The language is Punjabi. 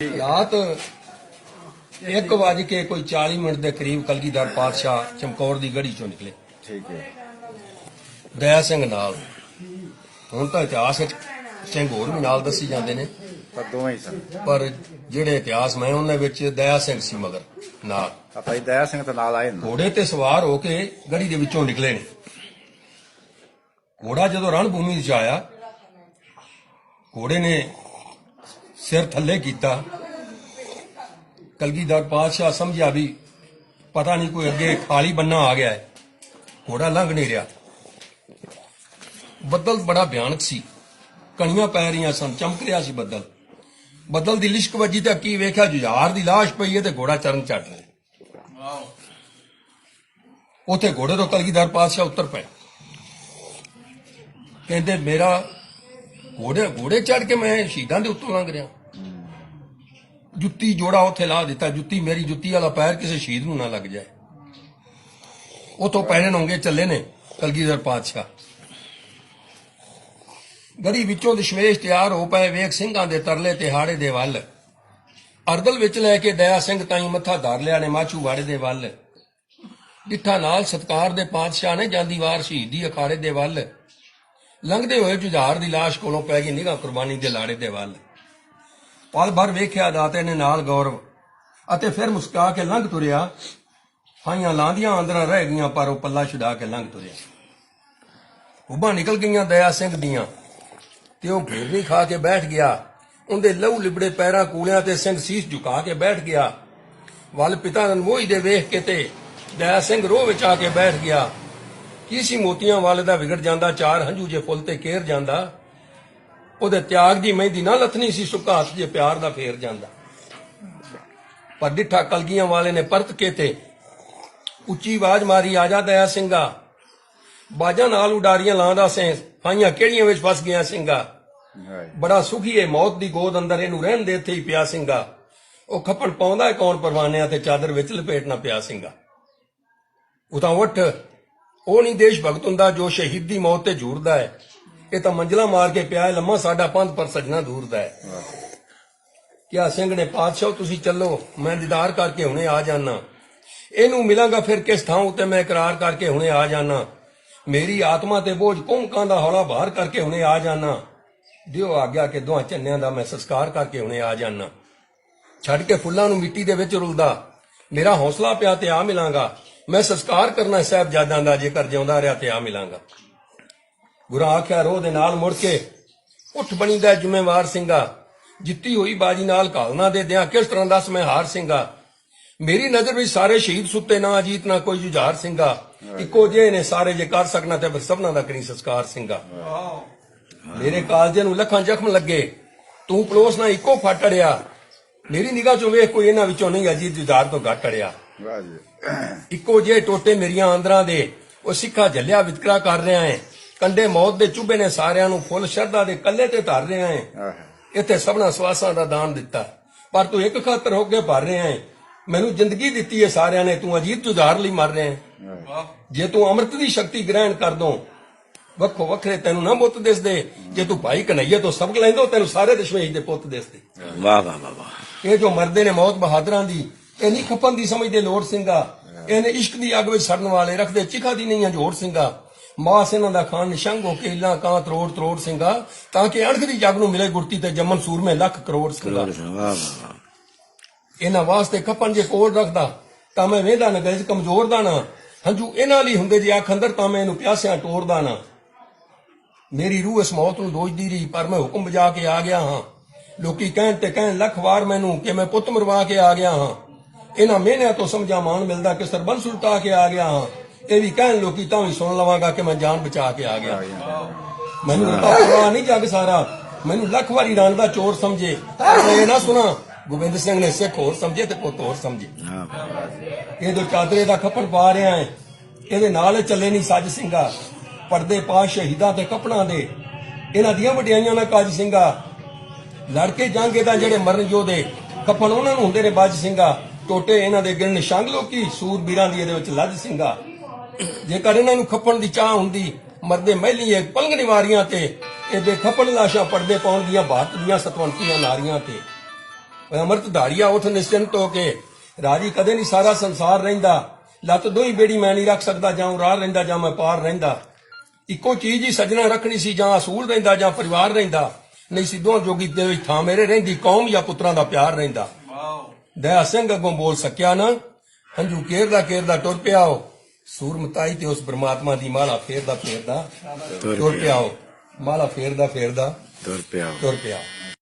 ਰਾਤ 1 ਵਜੇ ਕੇ ਕੋਈ 40 ਮਿੰਟ ਦੇ ਕਰੀਬ ਕਲਗੀਧਰ ਪਾਤਸ਼ਾਹ ਚਮਕੌਰ ਦੀ ਗੜੀ ਚੋਂ ਨਿਕਲੇ। ਠੀਕ ਹੈ। ਦਇਆ ਸਿੰਘ ਨਾਲ। ਹੁਣ ਤਾਂ ਇਤਿਹਾਸ ਵਿੱਚ ਸਿੰਘ ਹੋਰ ਵੀ ਨਾਲ ਦੱਸੀ ਜਾਂਦੇ ਨੇ। ਪਰ ਦੋਵੇਂ ਹੀ ਸਨ। ਪਰ ਜਿਹੜੇ ਇਤਿਹਾਸ ਮੈਂ ਉਹਨਾਂ ਵਿੱਚ ਦਇਆ ਸਿੰਘ ਸੀ ਮਗਰ ਨਾਲ। ਆਪਾਂ ਦਇਆ ਸਿੰਘ ਦੇ ਨਾਲ ਆਏ ਨੇ। ਘੋੜੇ ਤੇ ਸਵਾਰ ਹੋ ਕੇ ਗੜੀ ਦੇ ਵਿੱਚੋਂ ਨਿਕਲੇ ਨੇ। ਘੋੜਾ ਜਦੋਂ ਰਣ ਭੂਮੀ ਵਿੱਚ ਆਇਆ ਘੋੜੇ ਨੇ ਸਿਰ ਥੱਲੇ ਕੀਤਾ। ਕਲਗੀਧਰ ਪਾਤਸ਼ਾਹ ਸਮਝਿਆ ਵੀ ਪਤਾ ਨਹੀਂ ਕੋਈ ਅੱਗੇ ਖਾਲੀ ਬੰਨਾ ਆ ਗਿਆ ਹੈ। ਘੋੜਾ ਲੰਘ ਨਹੀਂ ਰਿਹਾ। ਬੱਦਲ ਬੜਾ ਭਿਆਨਕ ਸੀ। ਕਣੀਆਂ ਪੈ ਰਹੀਆਂ ਸਨ ਚਮਕ ਰਿਹਾ ਸੀ ਬੱਦਲ। ਬੱਦਲ ਦੀ ਲਿਸ਼ਕ ਵੱਜੀ ਤਾਂ ਕੀ ਵੇਖਿਆ ਜੁਝਾਰ ਦੀ ਲਾਸ਼ ਪਈ ਹੈ ਤੇ ਘੋੜਾ ਚਰਨ ਚੜ ਰਿਹਾ ਉਥੇ ਘੋੜੇ ਤੋਂ ਕਲਗੀਧਰ ਪਾਤਸ਼ਾਹ ਉੱਤਰ ਪਏ। ਕਹਿੰਦੇ ਮੇਰਾ ਘੋੜੇ ਘੋੜੇ ਚੜ ਕੇ ਮੈਂ ਸ਼ਹੀਦਾਂ ਦੇ ਉੱਤੋਂ ਲੰਘ ਰਿਹਾ। ਜੁੱਤੀ ਜੋੜਾ ਉੱਥੇ ਲਾ ਦਿੱਤਾ, ਜੁੱਤੀ ਮੇਰੀ, ਜੁੱਤੀ ਵਾਲਾ ਪੈਰ ਕਿਸੇ ਸ਼ਹੀਦ ਨੂੰ ਨਾ ਲੱਗ ਜਾਏ। ਉਤੋਂ ਪੈਣੇ ਨੋਂਗੇ ਚੱਲੇ ਨੇ ਕਲਗੀਧਰ ਪਾਤਸ਼ਾਹ। ਗੜੀ ਵਿੱਚੋਂ ਦਸ਼ਮੇਸ਼ ਤਿਆਰ ਹੋ ਪਏ ਵੇਖ ਸਿੰਘਾਂ ਦੇ ਤਰਲੇ ਤੇ ਹਾੜੇ ਦੇ ਵੱਲ। ਅਰਦਲ ਵਿੱਚ ਲੈ ਕੇ ਦਇਆ ਸਿੰਘ ਤਾਈ ਮੱਥਾ ਧਰ ਲਿਆ ਨੇ ਮਾਚੂ ਵਾੜੇ ਦੇ ਵੱਲ। ਡਿੱਠਾ ਨਾਲ ਸਤਕਾਰ ਦੇ ਪਾਤਸ਼ਾਹ ਨੇ ਜਾਂਦੀ ਵਾਰ ਸ਼ਹੀਦੀ ਅਖਾੜੇ ਦੇ ਵੱਲ। ਲੰਘਦੇ ਹੋਏ ਜੁਝਾਰ ਦੀ ਲਾਸ਼ ਕੋਲੋਂ ਪੈ ਗਈ ਨਿਗਾਹ ਕੁਰਬਾਨੀ ਦੇ ਲਾੜੇ ਦੇ ਵੱਲ। ਪਲ ਭਰ ਵੇਖਿਆ ਦਾਤੇ ਨੇ ਨਾਲ ਗੌਰਵ ਅਤੇ ਫਿਰ ਮੁਸਕਾ ਕੇ ਲੰਘ ਤੁਰਿਆ। ਹਾਈਆਂ ਲਾਂਦੀਆਂ ਅੰਦਰਾਂ ਰਹਿ ਗਈਆਂ, ਪਰ ਉਹ ਪੱਲਾ ਛੁਡਾ ਕੇ ਲੰਘ ਤੁਰਿਆ। ਉਬਾਂ ਨਿਕਲ ਗਈਆਂ ਦਇਆ ਸਿੰਘ ਦੀਆਂ ਤੇ ਉਹ ਘੇਰਨੀ ਖਾ ਕੇ ਬੈਠ ਗਿਆ। ਉਹਦੇ ਲਹੂ ਲਿਬੜੇ ਪੈਰਾਂ ਕੂਲਿਆਂ ਤੇ ਸਿੰਘ ਸੀਸ ਝੁਕਾ ਕੇ ਬੈਠ ਗਿਆ। ਵੱਲ ਪਿਤਾ ਨਨਮੋਈ ਦੇ ਵੇਖ ਕੇ ਤੇ ਦਇਆ ਸਿੰਘ ਰੋਹ ਵਿੱਚ ਆ ਕੇ ਬੈਠ ਗਿਆ। ਕੀ ਸੀ ਮੋਤੀਆਂ ਵਾਲੇ ਦਾ ਵਿਗੜ ਜਾਂਦਾ ਚਾਰ ਹੰਝੂ ਜੇ ਫੁੱਲ ਤੇ ਕੇਰ ਜਾਂਦਾ ਉਹਦੇ ਤਿਆਗ ਦੀ ਮਹਿੰਦੀ ਨਾ ਲੱਥਣੀ ਸੀ ਸੁੱਕਾ ਹੱਥ ਜੇ ਪਿਆਰ ਦਾ ਫੇਰ ਜਾਂਦਾ। ਪਰ ਡਿੱਠਾ ਕਲਗੀਆਂ ਵਾਲੇ ਨੇ ਪਰਤ ਕੇ ਤੇ ਉੱਚੀ ਆਵਾਜ਼ ਮਾਰੀ ਆ ਜਾ ਦਇਆ ਸਿੰਘਾ ਬਾਜਾਂ ਨਾਲ ਉਡਾਰੀਆਂ ਲਾਉਂਦਾ ਸੈਂ ਹਾਈਆਂ ਕਿਹੜੀਆਂ ਵਿੱਚ ਫਸ ਗਿਆ ਸਿੰਘਾ। ਬੜਾ ਸੁਖੀ ਏ ਮੌਤ ਦੀ ਗੋਦ ਅੰਦਰ ਇਹਨੂੰ ਰਹਿਣ ਦੇ ਇੱਥੇ ਹੀ ਪਿਆ ਸਿੰਘਾ। ਉਹ ਖੱਪਣ ਪਾਉਂਦਾ ਕੌਣ ਪਰਵਾਨਿਆਂ ਤੇ ਚਾਦਰ ਵਿੱਚ ਲਪੇਟਣਾ ਪਿਆ ਸਿੰਘਾ। ਉਹ ਤਾਂ ਉੱਠ ਉਹ ਨਹੀਂ ਦੇਸ਼ ਭਗਤ ਹੁੰਦਾ ਜੋ ਸ਼ਹੀਦੀ ਮੌਤ ਤੇ ਜੂਰਦਾ ਹੈ। ਇਹ ਤਾਂ ਮੰਜ਼ਲਾ ਮਾਰ ਕੇ ਪਿਆ ਹੈ, ਲੰਮਾ ਸਾਡਾ ਪੰਥ ਪਰ ਸਜਣਾ ਦੂਰਦਾ ਹੈ। ਕਿਆ ਸਿੰਘ ਨੇ, ਪਾਤਸ਼ਾਹ, ਤੁਸੀਂ ਚੱਲੋ, ਮੈਂ ਦੀਦਾਰ ਕਰਕੇ ਹੁਣੇ ਆ ਜਾਣਾ ਇਹਨੂੰ ਮਿਲਾਂਗਾ ਫਿਰ ਕਿਸ ਥਾਂ ਉੱਤੇ ਮੈਂ ਇਕਰਾਰ ਕਰਕੇ ਹੁਣੇ ਆ ਜਾਣਾ ਮੇਰੀ ਆਤਮਾ ਤੇ ਬੋਝ ਕੁੰਕਾਂ ਦਾ ਹੌਲਾ ਬਾਹਰ ਕਰਕੇ ਹੁਣੇ ਆ ਜਾਣਾ ਦਿਓ ਆਗਿਆ ਕਿ ਦੋਹਾਂ ਚੰਨਿਆਂ ਦਾ ਮੈਂ ਸੰਸਕਾਰ ਕਰਕੇ ਹੁਣੇ ਆ ਜਾਣਾ ਛੱਡ ਕੇ ਫੁੱਲਾਂ ਨੂੰ ਮਿੱਟੀ ਦੇ ਵਿੱਚ ਰੁਲਦਾ। ਮੇਰਾ ਹੌਸਲਾ ਪਿਆ ਤੇ ਆ ਮਿਲਾਂਗਾ। ਮੈਂ ਸੰਸਕਾਰ ਕਰਨਾ ਸਾਹਿਬਜ਼ਾਦਿਆਂ ਦਾ, ਜੇਕਰ ਜਿਉਂਦਾ ਰਿਹਾ ਤੇ ਆ ਮਿਲਾਂਗਾ। ਗੁਰਾਂ ਆਖਿਆ, ਰੋਹ ਦੇ ਨਾਲ ਮੁੜ ਕੇ ਉੱਠ ਬਣੀਦਾ ਜ਼ਿੰਮੇਵਾਰ ਸਿੰਘਾ। ਜਿੱਤੀ ਹੋਈ ਬਾਜੀ ਨਾਲ ਘਾਲਣਾ ਦੇ ਦਿਆਂ, ਕਿਸ ਤਰ੍ਹਾਂ ਦਾ ਮੈਂ ਹਾਰ ਸਿੰਘਾ? ਮੇਰੀ ਨਜ਼ਰ ਵਿੱਚ ਸਾਰੇ ਸ਼ਹੀਦ ਸੁੱਤੇ ਨਾ, ਅਜੀਤ ਨਾ ਕੋਈ ਜੁਝਾਰ ਸਿੰਘਾ। ਇੱਕੋ ਜਿਹੇ ਨੇ ਸਾਰੇ, ਜੇ ਕਰ ਸਕਣਾ ਤੇ ਫਿਰ ਸਭਨਾ ਦਾ ਕਰੀ ਸੰਸਕਾਰ ਸਿੰਘਾ। ਮੇਰੇ ਕਾਲਜੇ ਨੂੰ ਲੱਖਾਂ ਜ਼ਖਮ ਲੱਗੇ। ਤੂੰ ਪਲੋਸ ਨਾ, ਇੱਕੋ ਫਟ ਅੜਿਆ। ਮੇਰੀ ਨਿਗਾਹ ਚੋਂ ਵੇਖ ਕੋਈ ਇਹਨਾਂ ਵਿੱਚੋਂ ਨਹੀਂ, ਅਜੀਤ ਜੁਝਾਰ ਤੋਂ ਘੱਟ ਅੜਿਆ। ਵਾਹ ਜੀ। ਇੱਕੋ ਜਿਹੇ ਟੋਟੇ ਮੇਰੀਆਂ ਅੰਦਰਾਂ ਦੇ ਉਹ ਸਿੱਖਾ ਝੱਲਿਆ ਵਿਤਕਰਾ ਕਰ ਰਿਹਾ ਹੈ। ਕੰਡੇ ਮੌਤ ਦੇ ਚੁੱਭੇ ਨੇ ਸਾਰਿਆਂ ਨੂੰ ਫੁੱਲ ਸ਼ਰਧਾ ਦੇ ਕੱਲੇ ਤੇ ਧਰ ਰਿਹਾ ਹੈ। ਇੱਥੇ ਸਭਨਾ ਸਵਾਸਾਂ ਦਾ ਦਾਨ ਦਿੱਤਾ। ਪਰ ਤੂੰ ਇੱਕ ਖਾਤਰ ਹੋ ਕੇ ਭਰ ਰਿਹਾ ਹੈ। ਮੈਨੂੰ ਜ਼ਿੰਦਗੀ ਦਿੱਤੀ ਹੈ ਸਾਰਿਆਂ ਨੇ ਤੂੰ ਅਜੀਤ ਜੁਝਾਰ ਲਈ ਮਰ ਰਿਹਾ ਹੈ। ਜੇ ਤੂੰ ਅੰਮ੍ਰਿਤ ਦੀ ਸ਼ਕਤੀ ਗ੍ਰਹਿਣ ਕਰ ਦੋ ਵੱਖੋ ਵੱਖਰੇ ਤੈਨੂੰ ਨਾ ਮੁੱਤ ਦਿਸਦੇ ਜੇ ਤੂੰ ਭਾਈ ਕਨਈਏ ਤੋਂ ਸਬਕ ਲੈਂਦੋ ਤੈਨੂੰ ਸਾਰੇ ਦਸ਼ਮੇਸ਼ ਦੇ ਪੁੱਤ ਦਿਸਦੇ ਵਾਹ ਵਾਹ ਵਾਹ ਵਾਹ। ਇਹ ਜੋ ਮਰਦੇ ਨੇ ਮੌਤ ਬਹਾਦਰਾਂ ਦੀ ਇਹ ਨਹੀਂ ਖਪਨ ਦੀ ਸਮਝਦੇ ਲੋੜ ਸਿੰਘਾ। ਇਹਨੇ ਇਸ਼ਕ ਦੀ ਅੱਗ ਵਿੱਚ ਸੜਨ ਵਾਲੇ ਰੱਖਦੇ ਚਿਖਾ ਦੀ ਨਹੀਂ ਹਜੋੜ ਸਿੰਘਾ। ਮਾਸ ਇਹਨਾਂ ਦਾ ਖਾਨ ਨਿਸ਼ੰਗ ਹੋ ਕੇ ਇਲਾ ਕਾਂ ਤਰੋੜ ਤਰੋੜ ਸਿੰਘਾ ਤਾਂ ਕਿ ਅਣਖ ਦੀ ਜਗ ਨੂੰ ਮਿਲੇ ਗੁਰਤੀ ਤੇ ਜੰਮਨ ਸੂਰਮੇ ਲੱਖ ਕਰੋੜ ਸਿੰਘਾ। ਇਹਨਾਂ ਵਾਸਤੇ ਖਪਨ ਜੇ ਕੋਲ ਰੱਖਦਾ ਤਾਂ ਮੈਂ ਵੇਂਦਾ ਨਾ ਗਜ ਕਮਜ਼ੋਰ ਦਾ ਨਾ। ਹੰਝੂ ਇਹਨਾਂ ਲਈ ਹੁੰਦੇ ਜੇ ਅੱਖ ਅੰਦਰ ਤਾਂ ਮੈਂ ਇਹਨੂੰ ਪਿਆਸਿਆਂ ਟੋਰਦਾ ਨਾ। ਮੇਰੀ ਰੂਹ ਇਸ ਮੌਤ ਨੂੰ ਦੋਜਦੀ ਰਹੀ ਪਰ ਮੈਂ ਹੁਕਮ ਵਜਾ ਕੇ ਆ ਗਿਆ ਹਾਂ। ਲੋਕੀ ਕਹਿਣ ਤੇ ਕਹਿਣ ਲੱਖ ਵਾਰ ਮੈਨੂੰ ਕਿ ਮੈਂ ਪੁੱਤ ਮਰਵਾ ਕੇ ਆ ਗਿਆ ਹਾਂ। ਇਹਨਾਂ ਮਿਹਨਿਆਂ ਤੋਂ ਸਮਝਾ ਮਾਣ ਮਿਲਦਾ ਕਿ ਸਰਬੰਸ ਉਲਟਾ ਕੇ ਆ ਗਿਆ ਹਾਂ। ਇਹ ਵੀ ਕਹਿਣ ਲੋਕੀ ਤਾਂ ਵੀ ਸੁਣ ਲਵਾਂਗਾ ਕਿ ਮੈਂ ਜਾਨ ਬਚਾ ਕੇ ਆ ਗਿਆ। ਮੈਨੂੰ ਤਾਂ ਪਰਵਾਹ ਨਹੀਂ ਜੱਗ ਸਾਰਾ। ਮੈਨੂੰ ਲੱਖ ਵਾਰੀ ਰਣ ਦਾ ਚੋਰ ਸਮਝੇ। ਇਹ ਨਾ ਸੁਣਾ, ਗੋਬਿੰਦ ਸਿੰਘ ਨੇ ਸਿੱਖ ਹੋਰ ਸਮਝੇ ਤੇ ਪੁੱਤ ਹੋਰ ਸਮਝੇ। ਇਹ ਜੋ ਚਾਦਰੇ ਦਾ ਖੱਪਣ ਪਾ ਰਿਹਾ ਹੈ, ਇਹਦੇ ਨਾਲ ਚੱਲੇ ਨਹੀਂ ਸੱਜ ਸਿੰਘਾ। ਪਰਦੇ ਪਾ ਸ਼ਹੀਦਾਂ ਤੇ ਕਪੜਾਂ ਦੇ। ਇਹਨਾਂ ਦੀਆਂ ਵਡਿਆਈਆਂ ਨਾਲ ਕਾਜ ਸਿੰਘਾ। ਲੜ ਕੇ ਜਾਂਗੇ ਤਾਂ ਜਿਹੜੇ ਮਰਨ ਯੋਧੇ ਕਪਣ ਉਹਨਾਂ ਨੂੰ ਹੁੰਦੇ ਨੇ ਬਾਜ ਸਿੰਘਾ। ਟੋਟੇ ਇਹਨਾਂ ਦੇ ਗਿਣ ਨਿਸ਼ਾਂਗ ਲੋਕੀ ਸੂਰਬੀਰਾਂ ਦੀ ਇਹਦੇ ਵਿੱਚ ਲੱਜ ਸਿੰਘਾ। ਜੇਕਰ ਇਹਨਾਂ ਨੂੰ ਖੱਪਣ ਦੀ ਚਾਹ ਹੁੰਦੀ, ਮਰਦੇ ਮਹਿਲੀਏ ਪਲੰਗ ਨਿਵਾਰੀਆਂ ਤੇ, ਇਹ ਬੇਖੱਪਣ ਲਾਸ਼ਾਂ ਪਰਦੇ ਪਾਉਣ ਦੀਆਂ ਭਾਰਤ ਦੀਆਂ ਸਤਵੰਤੀਆਂ ਨਾਰੀਆਂ ਤੇ। ਓਏ ਅਮਰਤ, ਧਾਰੀਆ, ਉਠ ਨਿਸ਼ਚਿੰਤ ਹੋ ਕੇ। ਰਾਜੀ ਕਦੇ ਨਹੀਂ ਸਾਰਾ ਸੰਸਾਰ ਰਹਿੰਦਾ। ਲੱਤ ਦੋਈ ਬੇੜੀ ਮੈਂ ਨਹੀਂ ਰੱਖ ਸਕਦਾ, ਜਾਂ ਰਾਹ ਰਹਿੰਦਾ, ਜਾਂ ਮੈਂ ਪਾਰ ਰਹਿੰਦਾ। ਇੱਕੋ ਚੀਜ਼ ਹੀ ਸਜਣਾ ਰੱਖਣੀ ਸੀ, ਜਾਂ ਅਸੂਲ ਰਹਿੰਦਾ, ਜਾਂ ਪਰਿਵਾਰ ਰਹਿੰਦਾ। ਨਹੀਂ ਸੀ ਜੋਗੀ ਦੇ ਵਿੱਚ ਥਾਂ ਮੇਰੇ ਰਹਿੰਦੀ, ਕੌਮ ਜਾਂ ਪੁੱਤਰਾਂ ਦਾ ਪਿਆਰ ਰਹਿੰਦਾ। ਦਇਆ ਸਿੰਘ ਅੱਗੋਂ ਬੋਲ ਸਕਿਆ ਨਾ ਹੰਝੂ ਕੇਰਦਾ ਕੇਰਦਾ ਟੁਰ ਪਿਆ ਉਹ ਸੂਰਮਤਾਈ ਤੇ ਉਸ ਪ੍ਰਮਾਤਮਾ ਦੀ ਮਾਲਾ ਫੇਰਦਾ ਫੇਰਦਾ ਤੁਰ ਟੁਰ ਪਿਆ ਪਿਆ ਉਹ ਮਾਲਾ ਫੇਰਦਾ ਫੇਰਦਾ ਤੁਰ ਪਿਆ ਟੁਰ ਪਿਆ